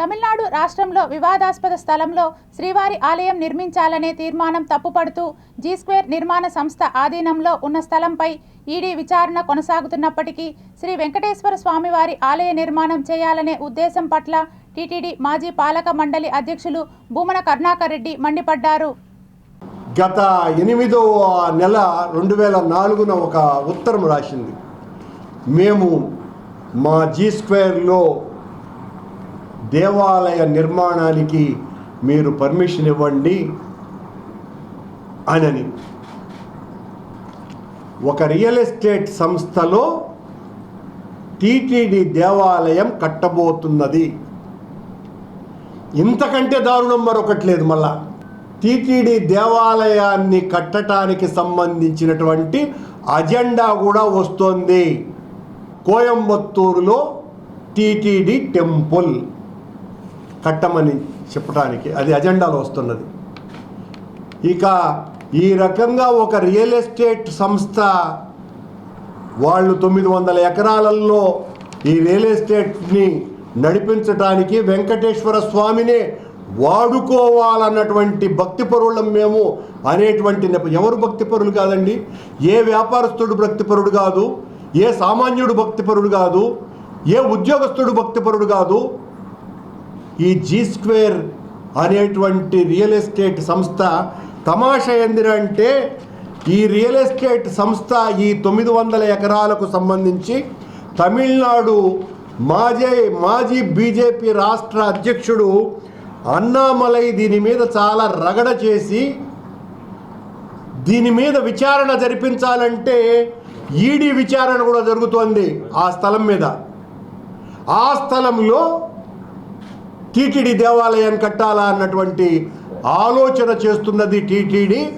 తమిళనాడు రాష్ట్రంలో వివాదాస్పద స్థలంలో శ్రీవారి ఆలయం నిర్మించాలనే తీర్మానం తప్పుపడుతూ జీ స్క్వేర్ నిర్మాణ సంస్థ ఆధీనంలో ఉన్న స్థలంపై ఈడీ విచారణ కొనసాగుతున్నప్పటికీ శ్రీ వెంకటేశ్వర స్వామివారి ఆలయ నిర్మాణం చేయాలనే ఉద్దేశం పట్ల టీటీడీ మాజీ పాలక మండలి అధ్యక్షులు భూమన కరుణాకర్ రెడ్డి మండిపడ్డారు. గత ఎనిమిదవ నెల రెండు వేల నాలుగున ఒక ఉత్తరం రాసింది. మేము మా జీ స్క్వేర్లో దేవాలయ నిర్మాణానికి మీరు పర్మిషన్ ఇవ్వండి అనని. ఒక రియల్ ఎస్టేట్ సంస్థలో టీటీడీ దేవాలయం కట్టబోతున్నది. ఇంతకంటే దారుణం మరొకటి లేదు మళ్ళా. టీటీడీ దేవాలయాన్ని కట్టడానికి సంబంధించినటువంటి అజెండా కూడా వస్తోంది. కోయంబత్తూరులో టీటీడీ టెంపుల్. కట్టమని చెప్పడానికి అది అజెండాలో వస్తున్నది. ఇక ఈ రకంగా ఒక రియల్ ఎస్టేట్ సంస్థ వాళ్ళు తొమ్మిది వందల ఎకరాలలో ఈ రియల్ ఎస్టేట్ని నడిపించడానికి వెంకటేశ్వర స్వామినే వాడుకోవాలన్నటువంటి భక్తిపరులం మేము అనేటువంటి నెప ఎవరు భక్తిపరులు కాదండి? ఏ వ్యాపారస్తుడు భక్తిపరుడు కాదు? ఏ సామాన్యుడు భక్తిపరుడు కాదు? ఏ ఉద్యోగస్తుడు భక్తిపరుడు కాదు? ఈ జీ స్క్వేర్ అనేటువంటి రియల్ ఎస్టేట్ సంస్థ తమాషా ఏందిరంటే ఈ రియల్ ఎస్టేట్ సంస్థ ఈ తొమ్మిది వందల ఎకరాలకు సంబంధించి తమిళనాడు మాజీ మాజీ బీజేపీ రాష్ట్ర అధ్యక్షుడు అన్నామలై దీని మీద చాలా రగడ చేసి దీని మీద విచారణ జరిపించాలంటే ఈడీ విచారణ కూడా జరుగుతోంది ఆ స్థలం మీద. ఆ స్థలంలో టీటీడీ దేవాలయం కట్టాలా అన్నటువంటి ఆలోచన చేస్తున్నది టీటీడీ.